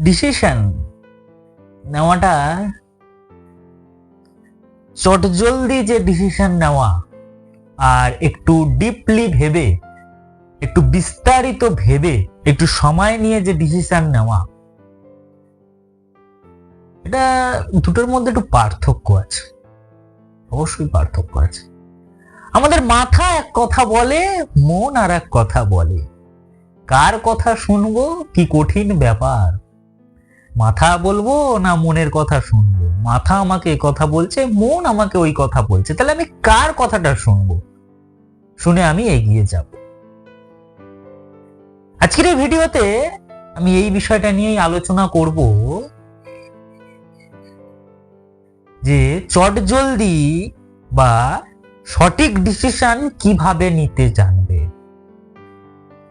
Decision নেওয়াটা চটজলদি যে ডিসিশন নেওয়া আর একটু ডিপলি ভেবে, একটু বিস্তারিত ভেবে, একটু সময় নিয়ে যে ডিসিশন নেওয়া, এটা দুটোর মধ্যে একটু পার্থক্য আছে। অবশ্যই পার্থক্য আছে। আমাদের মাথা এক কথা বলে, মন আর এক কথা বলে। কার কথা শুনব? কি কঠিন ব্যাপার? মাথা বলব না মনের কথা শুনব? মাথা আমাকে এ কথা বলছে, মন আমাকে ওই কথা বলছে। তাহলে আমি কার কথাটা শুনব? শুনে আমি এগিয়ে যাব। আজকের এই ভিডিওতে আমি এই বিষয়টা নিয়েই আলোচনা করব যে চটজলদি বা সঠিক ডিসিশন কীভাবে নিতে জানবে?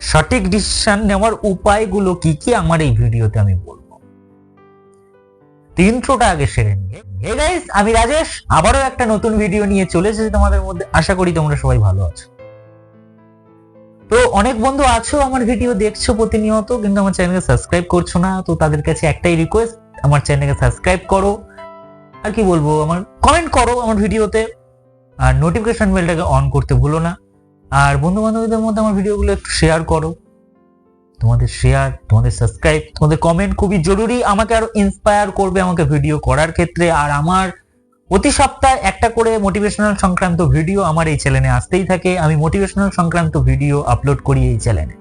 সঠিক ডিসিশন নেওয়ার উপায়গুলো কি কি আমার এই ভিডিওতে আমি বলব। ইন্ট্রোটা আগে সেরে নিয়ে। আমি রাজেশ। আবারও একটা নতুন ভিডিও নিয়ে চলে এসেছি তোমাদের মধ্যে। আশা করি তোমরা সবাই ভালো আছো। তো অনেক বন্ধু আছো আমার ভিডিও দেখছ প্রতিনিয়ত, কিন্তু আমার চ্যানেলকে সাবস্ক্রাইব করছ না। তো তাদের কাছে একটাই রিকোয়েস্ট আমার চ্যানেলকে সাবস্ক্রাইব করো। আর কি বলব, আমার কমেন্ট করো আমার ভিডিওতে আর নোটিফিকেশন বেলটাকে অন করতে ভুলো না। আর বন্ধু বান্ধবদের মধ্যে আমার ভিডিওগুলো একটু শেয়ার করো। তোমাদের শেয়ার তোমাদের সাবস্ক্রাইব তোমাদের কমেন্ট খুবই জরুরি। আমাকে আরও ইন্সপায়ার করবে আমাকে ভিডিও করার ক্ষেত্রে। আর আমার প্রতি সপ্তাহে একটা করে মোটিভেশনাল সংক্রান্ত ভিডিও আমার এই চ্যানেলে আসতেই থাকে। আমি মোটিভেশনাল সংক্রান্ত ভিডিও আপলোড করি এই চ্যানেলে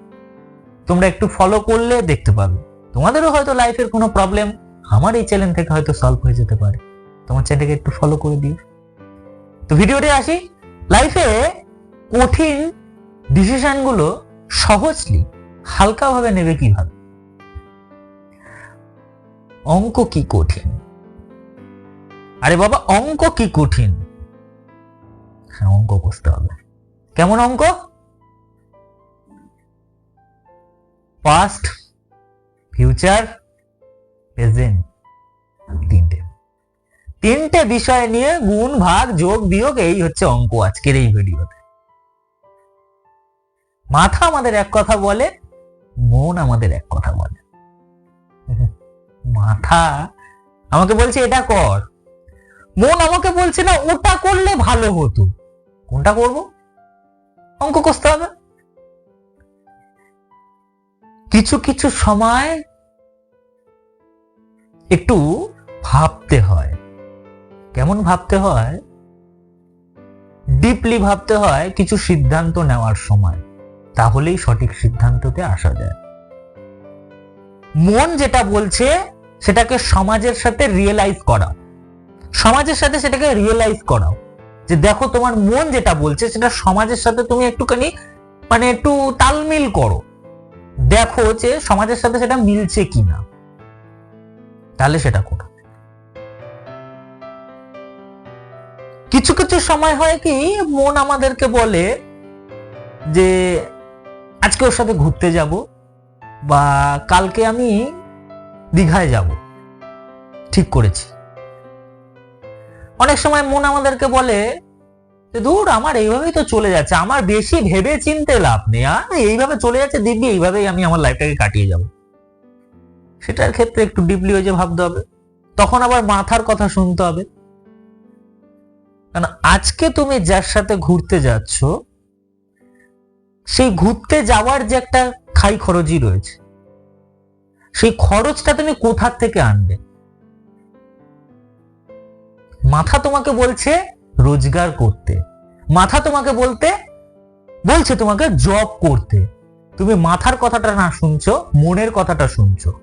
তোমরা একটু ফলো করলে দেখতে পাবে। তোমাদেরও হয়তো লাইফের কোনো প্রবলেম আমার এই চ্যানেল থেকে হয়তো সলভ হয়ে যেতে পারে। তোমার চ্যানেলকে একটু ফলো করে দিও। তো ভিডিওতে আসি। লাইফে কঠিন ডিসিশনগুলো সহজলি হালকাভাবে নেবে কীভাবে? অঙ্ক কি কঠিন? আরে বাবা, অঙ্ক কি কঠিন? হ্যাঁ অঙ্ক বুঝতে হবে। কেমন অঙ্ক? পাস্ট ফিউচার প্রেজেন্ট তিনটে। তিনটে বিষয় নিয়ে গুণ, ভাগ, যোগ, বিয়োগ, এই হচ্ছে অঙ্ক আজকের এই ভিডিওতে মাথা আমাদের এক কথা বলে মন আমাদের এক কথা বলে। মাথা, আমাকে বলছে, এটা কর। মন আমাকে বলছে, না, ওটা করলে ভালো হতো। কোনটা করব? অঙ্ক কষতে হবে। কিছু কিছু সময় একটু ভাবতে হয়। কেমন ভাবতে হয়? ডিপলি ভাবতে হয় কিছু সিদ্ধান্ত নেওয়ার সময়। তাহলেই সঠিক সিদ্ধান্ততে আসা যায়। মন যেটা বলছে, সেটাকে সমাজের সাথে রিয়েলাইজ করা। সমাজের সাথে সেটাকে রিয়েলাইজ করাও যে দেখো তোমার মন যেটা বলছে, সেটা সমাজের সাথে তুমি একটুখানি মানে একটু তালমিল করো। দেখো যে সমাজের সাথে সেটা মিলছে কিনা। তাহলে সেটা করো। কিছু কিছু সময় হয় কি, মন আমাদেরকে বলে যে আজকে ওর সাথে ঘুরতে যাব বা কালকে আমি দীঘায় যাব। ঠিক করেছি। অনেক সময় মন আমাদেরকে বলে যে দূর আমার এইভাবেই তো চলে যাচ্ছে। আমার বেশি ভেবে চিনতে লাভ নেই। আর এইভাবে চলে যাচ্ছে, দিব্যি, এইভাবেই আমি আমার লাইফটাকে কাটিয়ে যাব। সেটার ক্ষেত্রে একটু ডিপলি হয়ে যে ভাবতে হবে। তখন আবার মাথার কথা শুনতে হবে। কারণ আজকে তুমি যার সাথে ঘুরতে যাচ্ছ সেই ঘুরতে যাওয়ার যে একটা খাই খরচই রয়েছে। সেই খরচটা তুমি কোথার থেকে আনবে? মাথা তোমাকে বলছে রোজগার করতে। মাথা তোমাকে বলতে, বলছে তোমাকে জব করতে। তুমি মাথার কথাটা না শুনছো, মনের কথাটা শুনছো।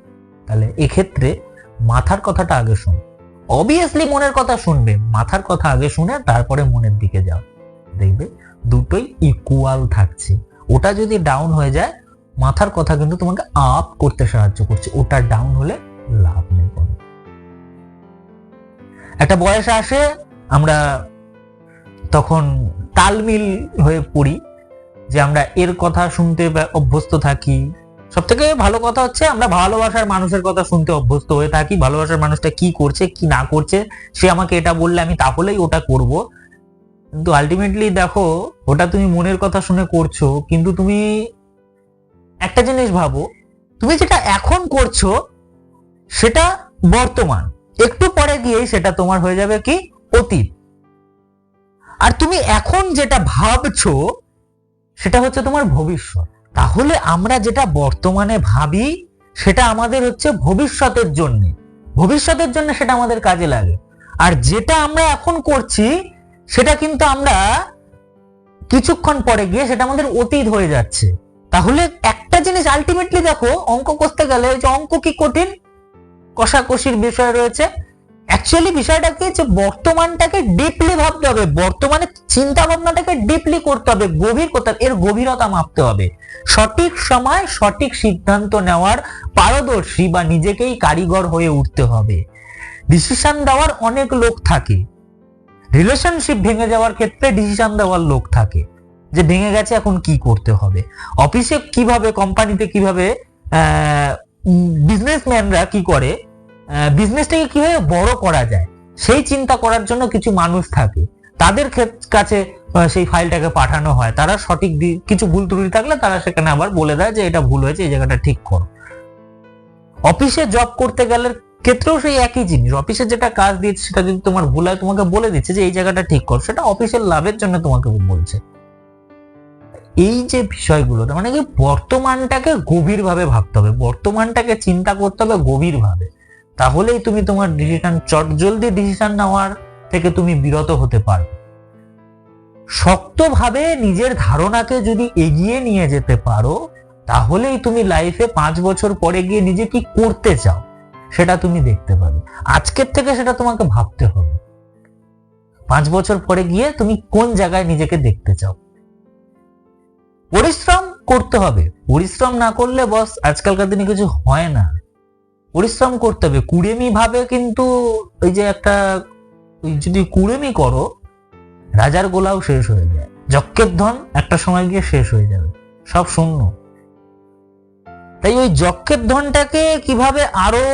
তাহলে এক্ষেত্রে মাথার কথাটা আগে শোনো। অবভিয়াসলি মনের কথা শুনবে, মাথার কথা আগে শুনে তারপরে মনের দিকে যাও। দেখবে দুটোই ইকুয়াল থাকছে। ওটা যদি ডাউন হয়ে যায়, মাথার কথা কিন্তু তোমাকে আপ করতে সাহায্য করছে। ওটা ডাউন হলে লাভ নেই কোনো। একটা বয়স আসে, আমরা তখন তালমিল হয়ে পড়ি, যে আমরা এর কথা শুনতে অভ্যস্ত থাকি। সব থেকে ভালো কথা হচ্ছে, আমরা ভালোবাসার মানুষের কথা শুনতে অভ্যস্ত হয়ে থাকি। ভালোবাসার মানুষটা কি করছে, কি না করছে, সে আমাকে এটা বললে আমি তাহলেই ওটা করব। কিন্তু আলটিমেটলি দেখো, ওটা তুমি মনের কথা শুনে করছ, কিন্তু তুমি একটা জিনিস ভাবো, তুমি যেটা এখন করছ, সেটা বর্তমান। একটু পরে গিয়েই সেটা তোমার হয়ে যাবে কি? অতীত। আর তুমি এখন যেটা ভাবছ, সেটা হচ্ছে তোমার ভবিষ্যৎ। তাহলে আমরা যেটা বর্তমানে ভাবি, সেটা আমাদের হচ্ছে ভবিষ্যতের জন্য। ভবিষ্যতের জন্য সেটা আমাদের কাজে লাগে। আর যেটা আমরা এখন করছি সেটা কিন্তু আমরা কিছুক্ষণ পরে গিয়ে সেটা আমাদের অতীত হয়ে যাচ্ছে। তাহলে একটা জিনিস আলটিমেটলি দেখো, অঙ্ক করতে গেলে যে অঙ্ক কি কঠিন? কষাকষির বিষয় রয়েছে। অ্যাকচুয়ালি বিষয়টা কি যে বর্তমানটাকে ডিপলি ভাবতে হবে, বর্তমানে চিন্তা ভাবনাটাকে ডিপলি করতে হবে, গভীর করতে হবে, এর গভীরতা মাপতে হবে। সঠিক সময়, সঠিক সিদ্ধান্ত নেওয়ার পারদর্শী বা নিজেকেই কারিগর হয়ে উঠতে হবে। ডিসিশন দেওয়ার অনেক লোক থাকে। রিলেশনশিপ ভেঙে যাওয়ার ক্ষেত্রে ডিসিশন দেওয়ার লোক থাকে। যে ভেঙে গেছে, এখন কি করতে হবে? অফিসে কীভাবে কোম্পানিতে কীভাবে বিজনেসম্যানরা কি করে? বিজনেসটাকে কীভাবে বড় করা যায়? সেই চিন্তা করার জন্য কিছু মানুষ থাকে। তাদের কাছে সেই ফাইলটাকে পাঠানো হয়। তারা সঠিক কিছু ভুল ত্রুটি থাকলে তারা সেখানে আবার বলে দেয় যে এটা ভুল হয়েছে, এই জায়গাটা ঠিক করো। অফিসে জব করতে গেলে ক্ষেত্রেও সেই একই জিনিস। অফিসে যেটা কাজ দিচ্ছে সেটা যদি তোমার ভুল হয়, তোমাকে বলে দিচ্ছে যে এই জায়গাটা ঠিক কর, সেটা অফিসের লাভের জন্য তোমাকে বলছে। এই যে বিষয়গুলো মানে কি বর্তমানটাকে গভীরভাবে ভাবতে হবে। বর্তমানটাকে চিন্তা করতে হবে গভীরভাবে। তাহলেই তুমি তোমার ডিসিশন চট জলদি ডিসিশন নেওয়ার থেকে তুমি বিরত হতে পারবে। শক্তভাবে নিজের ধারণাকে যদি এগিয়ে নিয়ে যেতে পারো, তাহলেই তুমি লাইফে পাঁচ বছর পরে গিয়ে নিজে কি করতে চাও? সেটা তুমি দেখতে পাবে। আজকের থেকে সেটা তোমাকে ভাবতে হবে। পাঁচ বছর পরে গিয়ে তুমি কোন জায়গায় নিজেকে দেখতে চাও? পরিশ্রম করতে হবে। পরিশ্রম না করলে বস, আজকালকার দিনে কিছু হয় না। পরিশ্রম করতে হবে। কুড়েমি ভাবে কিন্তু ওই যে একটা, যদি কুড়েমি করো, রাজার গোলাও শেষ হয়ে যায়। যজ্ঞের ধন একটা সময় গিয়ে শেষ হয়ে যাবে। সব শূন্য। তাই ওই যক্ষের ধনটাকে কীভাবে আরও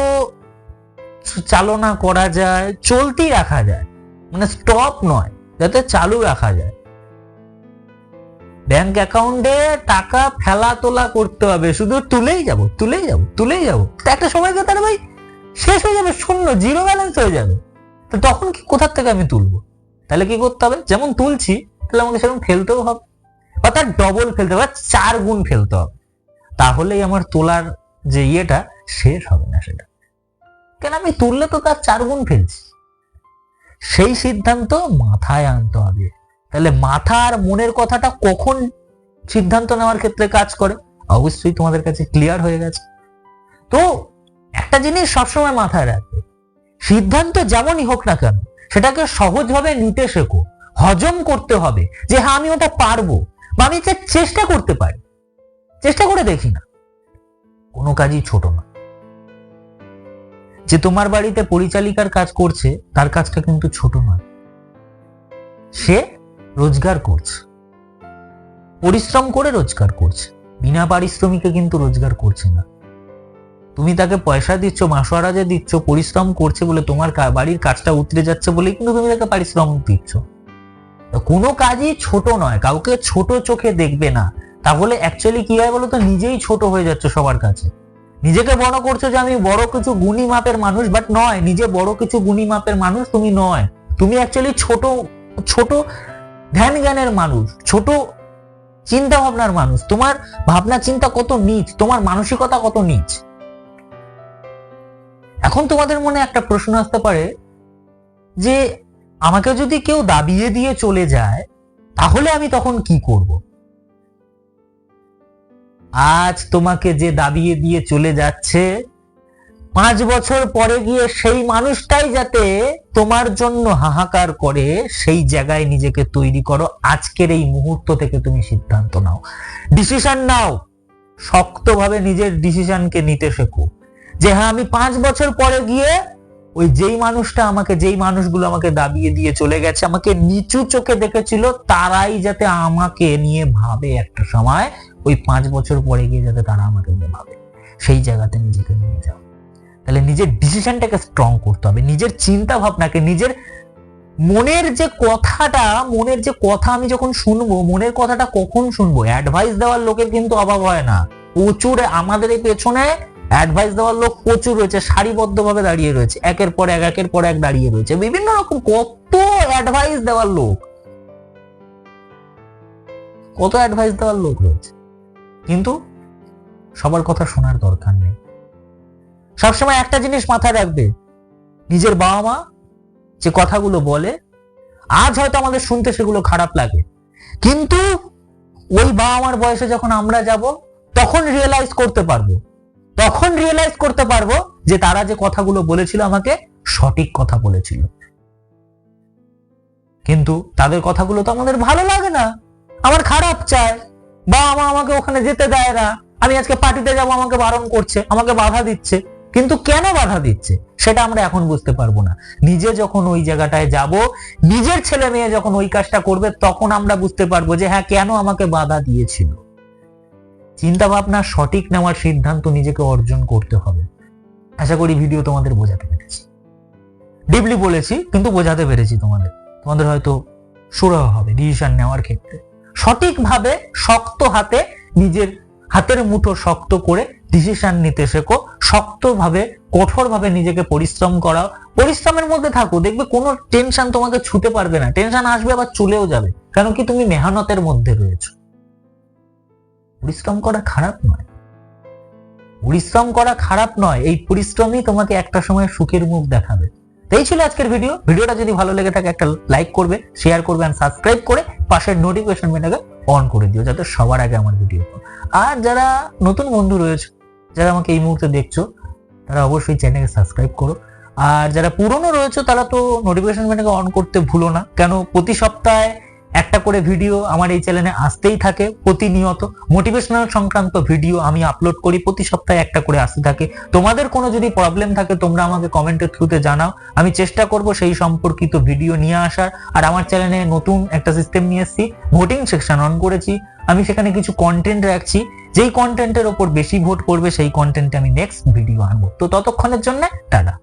চালনা করা যায়, চলতি রাখা যায় মানে স্টপ নয়, যাতে চালু রাখা যায়। ব্যাংক অ্যাকাউন্টে টাকা ফেলা তোলা করতে হবে, শুধু তুলেই যাব তুলেই যাব তুলেই যাব। একটা সময় গিয়ে তাহলে ভাই, শেষ হয়ে যাবে, শূন্য জিরো ব্যালেন্স হয়ে যাবে। তো তখন কি, কোথার থেকে আমি তুলবো? তাহলে কি করতে হবে? যেমন তুলছি, তাহলে আমাকে সেরকম ফেলতেও হবে। তার ডবল ফেলতে হবে চার গুণ ফেলতে হবে। তাহলেই আমার তোলার যে ইয়েটা শেষ হবে না সেটা। কেন আমি তুললে তো তার চার গুণ ফেলছি। সেই সিদ্ধান্ত মাথায় আনতে হবে। তাহলে মাথা আর মনের কথাটা কখন সিদ্ধান্ত নেওয়ার ক্ষেত্রে কাজ করে? অবশ্যই তোমাদের কাছে ক্লিয়ার হয়ে গেছে। তো একটা জিনিস সবসময় মাথায় রাখবে। সিদ্ধান্ত যেমনই হোক না কেন, সেটাকে সহজভাবে নিতে শেখো। হজম করতে হবে যে হ্যাঁ আমি ওটা পারব বা আমি চেষ্টা করতে পারি। চেষ্টা করে দেখি না। কোনো কাজই ছোট না। যে তোমার বাড়িতে পরিচালিকার কাজ করছে, তার কাজটা কিন্তু ছোট নয় সে রোজগার করছে। পরিশ্রম করে রোজগার করছে। বিনা পারিশ্রমিকে কিন্তু রোজগার করছে না। তুমি তাকে পয়সা দিচ্ছ মাসোয়ারা যে দিচ্ছ, পরিশ্রম করছে বলে তোমার বাড়ির কাজটা উতরে যাচ্ছে বলে কিন্তু তুমি তাকে পারিশ্রম দিচ্ছ। কোনো কাজই ছোট নয়। কাউকে ছোট চোখে দেখবে না। তাহলে অ্যাকচুয়ালি কি হয় বলো তো নিজেই ছোট হয়ে যাচ্ছে সবার কাছে। নিজেকে বড় করছ যে আমি বড় কিছু গুণী মাপের মানুষ বাট নয়। নিজে বড় কিছু গুণী মাপের মানুষ তুমি নয়। তুমি অ্যাকচুয়ালি ছোট ছোট ধ্যান জ্ঞানের মানুষ, ছোট চিন্তা ভাবনার মানুষ। তোমার ভাবনা চিন্তা কত নিচ? তোমার মানসিকতা কত নিচ? এখন তোমাদের মনে একটা প্রশ্ন আসতে পারে যে, আমাকে যদি কেউ দাবিয়ে দিয়ে চলে যায়, তাহলে আমি তখন কি করব? আজ তোমাকে যে দাবিয়ে দিয়ে চলে যাচ্ছে, পাঁচ বছর পরে গিয়ে সেই মানুষটাই যাতে তোমার জন্য হাহাকার করে, সেই জায়গায় নিজেকে তৈরি করো। আজকের এই মুহূর্ত থেকে তুমি সিদ্ধান্ত নাও। ডিসিশন নাও। শক্তভাবে নিজের ডিসিশনকে নিতে শেখো। যে হ্যাঁ আমি পাঁচ বছর পরে গিয়ে ওই যেই মানুষটা আমাকে, যেই মানুষগুলো আমাকে দাবিয়ে দিয়ে চলে গেছে, আমাকে নিচু চোখে দেখেছিল, তারাই যাতে আমাকে নিয়ে ভাবে একটা সময়, ওই পাঁচ বছর পরে গিয়ে যাতে তারা আমাকে নিয়ে ভাবে। সেই জায়গাতে নিজেকে নিয়ে যাও। তাহলে নিজের ডিসিশনটাকে স্ট্রং করতে হবে। নিজের চিন্তা ভাবনাকে নিজের মনের যে কথাটা, মনের যে কথা আমি যখন শুনব, মনের কথাটা কখন শুনব? অ্যাডভাইস দেওয়ার লোকের কিন্তু অভাব হয় না। প্রচুর আমাদের এই পেছনে অ্যাডভাইস দেওয়ার লোক প্রচুর রয়েছে, সারিবদ্ধভাবে দাঁড়িয়ে রয়েছে, একের পর এক, একের পর এক দাঁড়িয়ে রয়েছে, বিভিন্ন রকম কত অ্যাডভাইস দেওয়ার লোক। কত অ্যাডভাইস দেওয়ার লোক রয়েছে। কিন্তু সবার কথা শোনার দরকার নেই। সবসময় একটা জিনিস মাথায় রাখবে, নিজের বাবা মা যে কথাগুলো বলে, আজ হয়তো আমাদের শুনতে সেগুলো খারাপ লাগে। কিন্তু ওই বাবা মার বয়সে যখন আমরা যাব, তখন রিয়েলাইজ করতে পারব। তখন রিয়েলাইজ করতে পারব যে তারা যে কথাগুলো বলেছিল আমাকে সঠিক কথা বলেছিল। কিন্তু তাদের কথাগুলো তো আমাদের ভালো লাগে না। আমার খারাপ চায়। বাবা মা আমাকে ওখানে যেতে দেয় না। আমি আজকে পার্টিতে যাব, আমাকে বারণ করছে, আমাকে বাধা দিচ্ছে। কিন্তু কেন বাধা দিচ্ছে? সেটা আমরা এখন বুঝতে পারব না। নিজে যখন ওই জায়গাটায় যাব, নিজের ছেলে মেয়ে যখন ওই কাজটা করবে, তখন আমরা বুঝতে পারব যে হ্যাঁ কেন আমাকে বাধা দিয়েছিল। চিন্তা ভাবনা সঠিক নেওয়ার সিদ্ধান্ত নিজেকে অর্জন করতে হবে। আশা করি ভিডিও তোমাদের বোঝাতে পেরেছি। ডিপলি বলেছি, কিন্তু বোঝাতে পেরেছি তোমাদের। তোমাদের হয়তো সুরাহ হবে ডিসিশন নেওয়ার ক্ষেত্রে। সঠিকভাবে শক্ত হাতে নিজের হাতের মুঠো শক্ত করে ডিসিশন নিতে শেখো। শক্তভাবে, কঠোরভাবে নিজেকে পরিশ্রম করাও। পরিশ্রমের মধ্যে থাকো, দেখবে কোনো টেনশন তোমাকে ছুতে পারবে না। টেনশন আসবে আবার চলেও যাবে। কেন কি তুমি মেহনতের মধ্যে রয়েছো। পরিশ্রম করা খারাপ নয়। পরিশ্রম করা খারাপ নয়, এই পরিশ্রমই তোমাকে একটা সময় সুখের মুখ দেখাবে। এই ছিল আজকের ভিডিও ভিডিওটা যদি ভালো লেগে থাকে, একটা লাইক করবে শেয়ার করবে আর সাবস্ক্রাইব করে পাশের নোটিফিকেশন বেলটাকে অন করে দিও, যাতে সবার আগে আমার ভিডিও আর যারা নতুন বন্ধু রয়েছে, যারা আমাকে এই মুহূর্তে দেখছ, তারা অবশ্যই চ্যানেলকে সাবস্ক্রাইব করো। আর যারা পুরনো রয়েছে, তারা তো নোটিফিকেশন বেলটাকে অন করতে ভুলো না। কেন? প্রতি সপ্তাহে একটা করে ভিডিও আমার এই চ্যানেলে আসতেই থাকে প্রতিনিয়ত। মোটিভেশনাল সংক্রান্ত ভিডিও আমি আপলোড করি, প্রতি সপ্তাহে একটা করে আসতে থাকে। তোমাদের কোনো যদি প্রবলেম থাকে, তোমরা আমাকে কমেন্টের থ্রুতে জানাও। আমি চেষ্টা করব সেই সম্পর্কিত ভিডিও নিয়ে আসার। আর আমার চ্যানেলে নতুন একটা সিস্টেম নিয়ে এসেছি ভোটিং সেকশন অন করেছি। আমি সেখানে কিছু কন্টেন্ট রাখছি। যেই কন্টেন্টের ওপর বেশি ভোট করবে, সেই কন্টেন্টে আমি নেক্সট ভিডিও আনব। তো ততক্ষণের জন্য, টাটা।